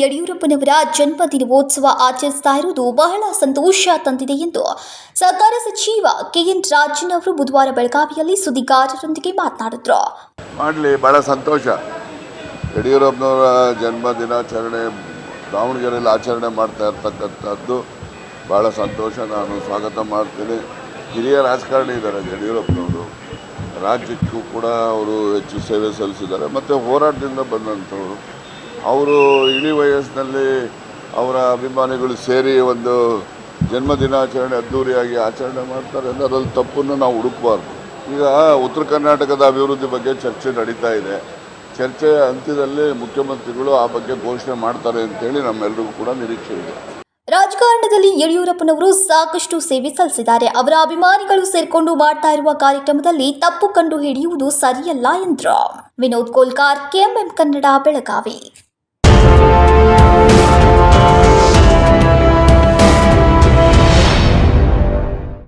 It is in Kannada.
ಯಡಿಯೂರಪ್ಪನವರ ಜನ್ಮ ದಿನೋತ್ಸವ ಆಚರಿಸ್ತಾ ಇರುವುದು ಬಹಳ ಸಂತೋಷ ತಂದಿದೆ ಎಂದು ಸಹಕಾರ ಸಚಿವ ಕೆಎನ್ ರಾಜನ್ ಅವರು ಬುಧವಾರ ಬೆಳಗಾವಿಯಲ್ಲಿ ಸುದ್ದಿಗಾರರೊಂದಿಗೆ ಮಾತನಾಡಿದ್ರು. ಮಾಡಲಿ, ಬಹಳ ಸಂತೋಷ. ಯಡಿಯೂರಪ್ಪನವರ ಜನ್ಮ ದಿನಾಚರಣೆ ದಾವಣಗೆರೆಯಲ್ಲಿ ಆಚರಣೆ ಮಾಡ್ತಾ ಇರ್ತಕ್ಕಂಥದ್ದು ಬಹಳ ಸಂತೋಷ. ನಾನು ಸ್ವಾಗತ ಮಾಡ್ತೀನಿ. ಹಿರಿಯ ರಾಜಕಾರಣಿ ಇದ್ದಾರೆ ಯಡಿಯೂರಪ್ಪನವರು. ರಾಜ್ಯಕ್ಕೂ ಕೂಡ ಅವರು ಹೆಚ್ಚು ಸೇವೆ ಸಲ್ಲಿಸಿದ್ದಾರೆ. ಮತ್ತು ಹೋರಾಟದಿಂದ ಬಂದಂಥವ್ರು. ಅವರು ಇಡೀ ವಯಸ್ಸಿನಲ್ಲಿ ಅವರ ಅಭಿಮಾನಿಗಳು ಸೇರಿ ಒಂದು ಜನ್ಮದಿನಾಚರಣೆ ಅದ್ದೂರಿಯಾಗಿ ಆಚರಣೆ ಮಾಡ್ತಾರೆ ಅಂದರೆ ಅದರಲ್ಲಿ ತಪ್ಪನ್ನು ನಾವು ಹುಡುಕಬಾರ್ದು. ಈಗ ಉತ್ತರ ಕರ್ನಾಟಕದ ಅಭಿವೃದ್ಧಿ ಬಗ್ಗೆ ಚರ್ಚೆ ನಡೀತಾ ಇದೆ. ಚರ್ಚೆಯ ಅಂತ್ಯದಲ್ಲಿ ಮುಖ್ಯಮಂತ್ರಿಗಳು ಆ ಬಗ್ಗೆ ಘೋಷಣೆ ಮಾಡ್ತಾರೆ ಅಂತೇಳಿ ನಮ್ಮೆಲ್ಲರಿಗೂ ಕೂಡ ನಿರೀಕ್ಷೆ ಇದೆ. ರಾಜಕಾರಣದಲ್ಲಿ ಯಡಿಯೂರಪ್ಪನವರು ಸಾಕಷ್ಟು ಸೇವೆ ಸಲ್ಲಿಸಿದ್ದಾರೆ. ಅವರ ಅಭಿಮಾನಿಗಳು ಸೇರ್ಕೊಂಡು ಮಾಡ್ತಾ ಇರುವ ಕಾರ್ಯಕ್ರಮದಲ್ಲಿ ತಪ್ಪು ಕಂಡು ಹಿಡಿಯುವುದು ಸರಿಯಲ್ಲ ಎಂದ್ರ. ವಿನೋದ್ ಕೋಲ್ಕಾರ್, ಕೆಎಂಎಂ ಕನ್ನಡ, ಬೆಳಗಾವಿ.